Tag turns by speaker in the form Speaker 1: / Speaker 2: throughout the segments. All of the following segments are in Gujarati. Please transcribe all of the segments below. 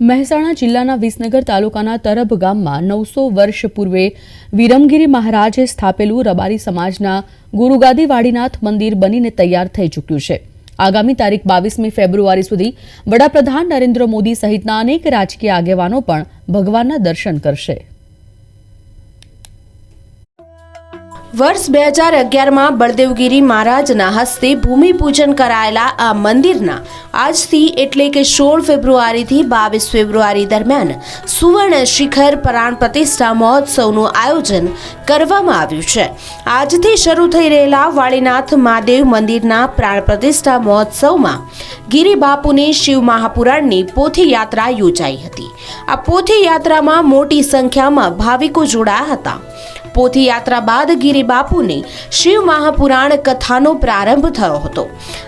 Speaker 1: મહેસાણા જિલ્લાના વિસનગર તાલુકાના તરભ ગામમાં નવસો વર્ષ પૂર્વે વિરમગીરી મહારાજે સ્થાપેલું રબારી સમાજના ગુરુગાદી વાડીનાથ મંદિર બનીને તૈયાર થઈ ચૂક્યું છે. આગામી તારીખ બાવીસમી ફેબ્રુઆરી સુધી વડાપ્રધાન નરેન્દ્ર મોદી સહિતના અનેક રાજકીય આગેવાનો પણ ભગવાનના દર્શન કરશે.
Speaker 2: વર્ષ બે હજાર અગિયારમાં બળદેવગીરી મહારાજના હસ્તે ભૂમિપૂજન કરાયેલા આ મંદિરના આજથી એટલે કે સોળ ફેબ્રુઆરીથી બાવીસ ફેબ્રુઆરી દરમિયાન સુવર્ણ શિખર પ્રાણ પ્રતિષ્ઠા મહોત્સવનું આયોજન કરવામાં આવ્યું છે. આજથી શરૂ થઈ રહેલા વાળીનાથ મહાદેવ મંદિરના પ્રાણ પ્રતિષ્ઠા મહોત્સવમાં ગિરી બાપુની શિવ મહાપુરાણની પોથી યાત્રા યોજાઈ હતી. આ પોથી યાત્રામાં મોટી સંખ્યામાં ભાવિકો જોડાયા હતા. પોથી યાત્રા બાદ ગિરી બાપુની શિવ મહાપુરાણ કથાનો પ્રારંભ થયો હતો.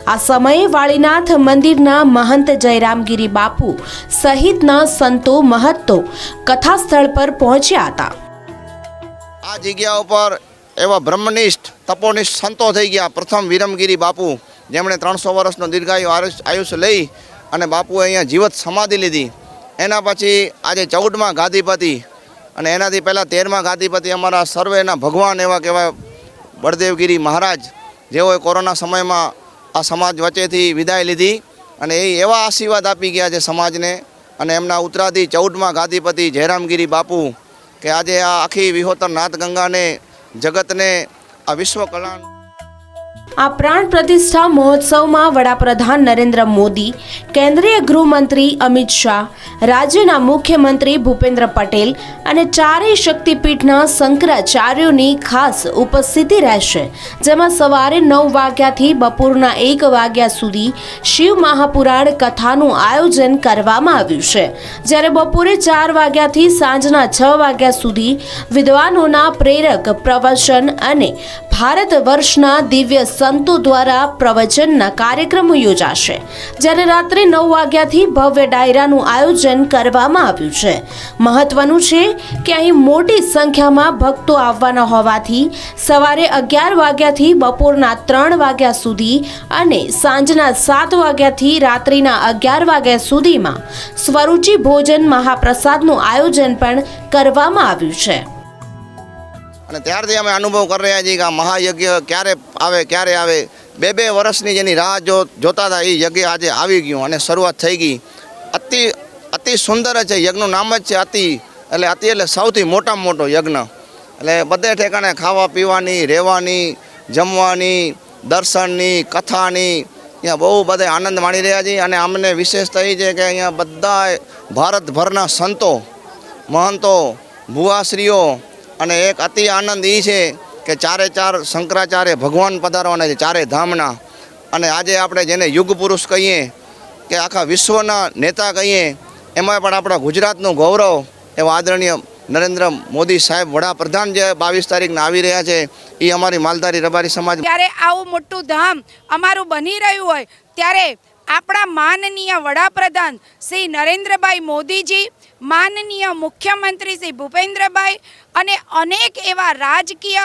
Speaker 2: આ સમયે વાળીનાથ મંદિરના મહંત જયરામગીરી બાપુ સહિતના સંતો મહત્તો કથા સ્થળ પર પહોંચ્યા હતા.
Speaker 3: આ જગ્યા ઉપર એવા બ્રહ્મનિષ્ઠ, તપોનિષ્ઠ સંતો થઈ ગયા. પ્રથમ વિરમગીરી બાપુ જેમણે ત્રણસો વર્ષનો દીર્ઘાયુ આયુષ્ય લઈ અને બાપુએ અહીંયા જીવત સમાધિ લીધી. એના પછી આજે ચૌદમાં ગાદીપતિ અને એનાથી પહેલાં તેરમાં ગાદીપતિ અમારા સર્વેના ભગવાન એવા કહેવાય બળદેવગીરી મહારાજ, જેઓએ કોરોના સમયમાં આ સમાજ વચ્ચેથી વિદાય લીધી અને એ એવા આશીર્વાદ આપી ગયા છે સમાજને અને એમના ઉત્તરાધી ચૌદમાં ગાદીપતિ જયરામગીરી બાપુ કે આજે આ આખી વિહોતર નાથ ગંગાને જગતને, આ વિશ્વ કલ્યાણ
Speaker 2: આ પ્રાણ પ્રતિષ્ઠા મહોત્સવમાં વડાપ્રધાન નરેન્દ્ર મોદી, કેન્દ્રીય ગૃહમંત્રી અમિત શાહ, રાજ્યના મુખ્યમંત્રી ભૂપેન્દ્ર પટેલ અને ચારેય શક્તિપીઠના શંકરાચાર્યોની ખાસ ઉપસ્થિતિ રહેશે, જેમાં સવારે નવ વાગ્યાથી બપોરના એક વાગ્યા સુધી શિવ મહાપુરાણ કથાનું આયોજન કરવામાં આવ્યું છે. જ્યારે બપોરે ચાર વાગ્યાથી સાંજના છ વાગ્યા સુધી વિદ્વાનોના પ્રેરક પ્રવચન અને ભારત વર્ષના દિવ્ય સંતો દ્વારા પ્રવચનના કાર્યક્રમો યોજાશે, જ્યારે રાત્રે નવ વાગ્યાથી ભવ્ય ડાયરાનું આયોજન કરવામાં આવ્યું છે. મહત્વનું છે કે અહીં મોટી સંખ્યામાં ભક્તો આવવાના હોવાથી સવારે અગિયાર વાગ્યાથી બપોરના ત્રણ વાગ્યા સુધી અને સાંજના સાત વાગ્યાથી રાત્રિના અગિયાર વાગ્યા સુધીમાં સ્વરૂચિ ભોજન મહાપ્રસાદનું આયોજન પણ કરવામાં આવ્યું છે.
Speaker 3: અને ત્યારથી અમે અનુભવ કરી રહ્યા છીએ કે આ મહાયજ્ઞ ક્યારે આવે ક્યારે આવે. બે બે વર્ષની જેની રાહ જો જોતા હતા એ યજ્ઞ આજે આવી ગયું અને શરૂઆત થઈ ગઈ. અતિ અતિ સુંદર છે. યજ્ઞનું નામ જ છે અતિ, એટલે અતિ એટલે સૌથી મોટામાં મોટો યજ્ઞ. એટલે બધે ઠેકાણે ખાવા પીવાની, રહેવાની, જમવાની, દર્શનની, કથાની, અહીંયા બહુ બધે આનંદ માણી રહ્યા છીએ. અને અમને વિશેષતા એ છે કે અહીંયા બધા ભારતભરના સંતો, મહંતો, ભુવાશ્રીઓ અને એક અતિ આનંદ એ છે કે ચારે ચાર શંકરાચાર્ય ભગવાન પધારવાના છે ચારે ધામના. અને આજે આપણે જેને યુગ પુરુષ કહીએ કે આખા વિશ્વના નેતા કહીએ એમાં પણ આપણા ગુજરાતનું ગૌરવ એવા આદરણીય નરેન્દ્ર મોદી સાહેબ વડાપ્રધાન જે બાવીસ તારીખના આવી રહ્યા છે એ અમારી માલધારી રબારી સમાજ
Speaker 4: ત્યારે આવું મોટું ધામ અમારું બની રહ્યું હોય, ત્યારે આપણા માનનીય વડાપ્રધાન શ્રી નરેન્દ્રભાઈ મોદીજી, માનનીય મુખ્યમંત્રી શ્રી ભૂપેન્દ્રભાઈ અને અનેક એવા રાજકીય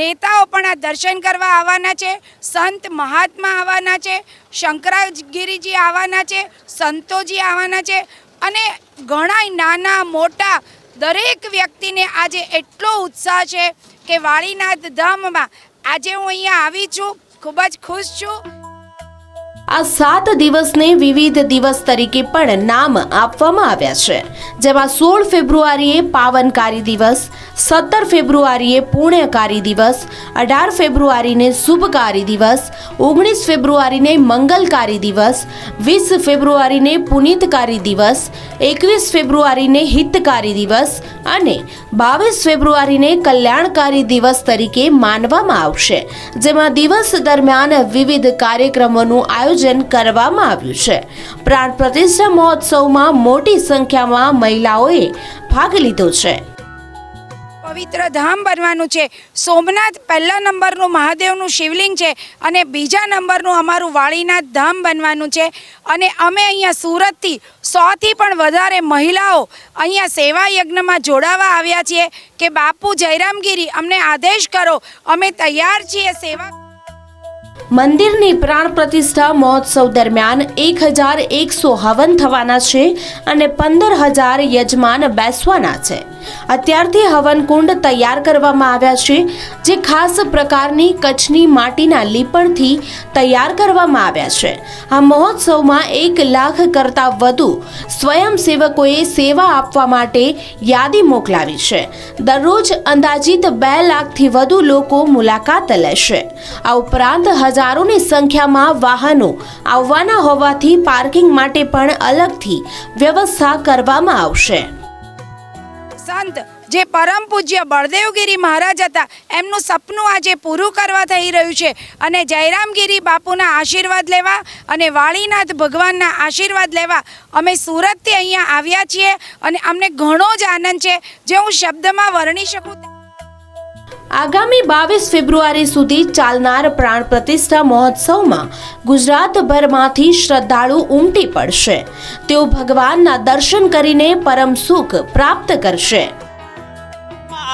Speaker 4: નેતાઓ પણ આ દર્શન કરવા આવવાના છે, સંત મહાત્મા આવવાના છે, શંકરાગીરીજી આવવાના છે, સંતોજી આવવાના છે અને ઘણા નાના મોટા દરેક વ્યક્તિને આજે એટલો ઉત્સાહ છે કે વાળીનાથ ધામમાં આજે હું અહીંયા આવી છું, ખૂબ જ ખુશ છું.
Speaker 2: આ સાત દિવસને વિવિધ દિવસ તરીકે પણ નામ આપવામાં આવ્યા છે. જેમાં સોળ ફેબ્રુઆરીએ પાવનકારી દિવસ, સત્તર ફેબ્રુઆરીએ પુણ્યકારી દિવસ, અઢાર ફેબ્રુઆરીને શુભકારી દિવસ, ઓગણીસ ફેબ્રુઆરીને મંગલકારી દિવસ, વીસ ફેબ્રુઆરીને પુનિતકારી દિવસ, એકવીસ ફેબ્રુઆરીને હિતકારી દિવસ અને બાવીસ ફેબ્રુઆરીને કલ્યાણકારી દિવસ તરીકે માનવામાં આવશે. જેમાં દિવસ દરમિયાન વિવિધ કાર્યક્રમોનું આયોજન કરવામાં આવ્યું છે. પ્રાણ પ્રતિષ્ઠા મહોત્સવમાં મોટી સંખ્યામાં મહિલાઓએ ભાગ લીધો છે.
Speaker 4: પવિત્ર ધામ બનવાનું છે. સોમનાથ પહેલા નંબરનું મહાદેવનું શિવલિંગ છે અને બીજા નંબરનું અમારું વાળીનાથ ધામ બનવાનું છે. અને અમે અહીંયા સુરતથી સોથી પણ વધારે મહિલાઓ અહીંયા સેવા યજ્ઞમાં જોડાવા આવ્યા છીએ કે બાપુ જયરામગીરી અમને આદેશ કરો. અમે તૈયાર છીએ સેવા
Speaker 2: મંદિરની પ્રાણ પ્રતિષ્ઠા મહોત્સવ દરમિયાન એક હજાર એકસો હવન થવાના છે અને પંદર હજાર યજમાન બેસવાના છે. અત્યારથી હવન કુંડ તૈયાર કરવામાં આવ્યા છે, જે ખાસ પ્રકારની કચ્છની માટીના લીપણથી તૈયાર કરવામાં આવ્યા છે. આ મહોત્સવમાં એક લાખ કરતાં વધુ સ્વયંસેવકોએ સેવા આપવા માટે યાદી મોકલાવી છે. દરરોજ અંદાજિત બે લાખથી વધુ લોકો મુલાકાત લેશે. આ ઉપરાંત હજારોની સંખ્યામાં વાહનો આવવાના હોવાથી પાર્કિંગ માટે પણ અલગથી વ્યવસ્થા કરવામાં આવશે.
Speaker 4: સંત, જે પરમ પૂજ્ય બળદેવગીરી મહારાજ હતા, એમનું સપનું આજે પૂરું કરવા થઈ રહ્યું છે અને જયરામગીરી બાપુના આશીર્વાદ લેવા અને વાળીનાથ ભગવાનના આશીર્વાદ લેવા અમે સુરતથી અહીંયા આવ્યા છીએ અને અમને ઘણો જ આનંદ છે, જે હું શબ્દમાં વર્ણી શકું
Speaker 2: આગામી બાવીસ ફેબ્રુઆરી સુધી ચાલનાર પ્રાણ પ્રતિષ્ઠા મહોત્સવમાં ગુજરાતભરમાંથી શ્રદ્ધાળુ ઉમટી પડશે. તેઓ ભગવાનના દર્શન કરીને પરમ સુખ પ્રાપ્ત કરશે.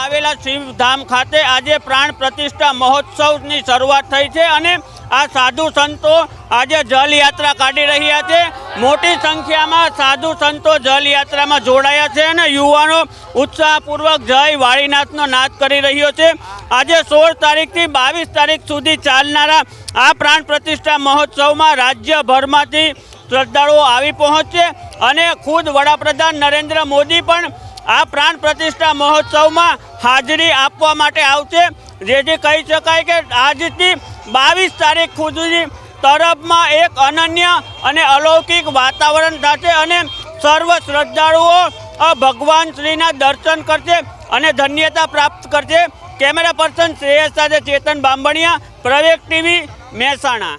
Speaker 5: આવેલા શિવધામ ખાતે આજે પ્રાણ પ્રતિષ્ઠા મહોત્સવની શરૂઆત થઈ છે અને આ સાધુ સંતો આજે જલયાત્રા કાઢી રહ્યા છે. મોટી સંખ્યામાં સાધુ સંતો જલયાત્રામાં જોડાયા છે અને યુવાનો ઉત્સાહપૂર્વક જય વાળીનાથનો નાદ કરી રહ્યો છે. આજે સોળ તારીખથી બાવીસ તારીખ સુધી ચાલનારા આ પ્રાણ પ્રતિષ્ઠા મહોત્સવમાં રાજ્યભરમાંથી શ્રદ્ધાળુઓ આવી પહોંચશે અને ખુદ વડાપ્રધાન નરેન્દ્ર મોદી પણ આ પ્રાણ પ્રતિષ્ઠા મહોત્સવમાં હાજરી આપવા માટે આવશે. જેથી કહી શકાય કે આજથી બાવીસ તારીખ સુધી તરફમાં એક અનન્ય અને અલૌકિક વાતાવરણ થશે અને સર્વ શ્રદ્ધાળુઓ ભગવાન શ્રીના દર્શન કરશે અને ધન્યતા પ્રાપ્ત કરશે. કેમેરા પર્સન શ્રેયસ સાથે ચેતન બાંબણિયા પ્રવેક ટીવી, મહેસાણા.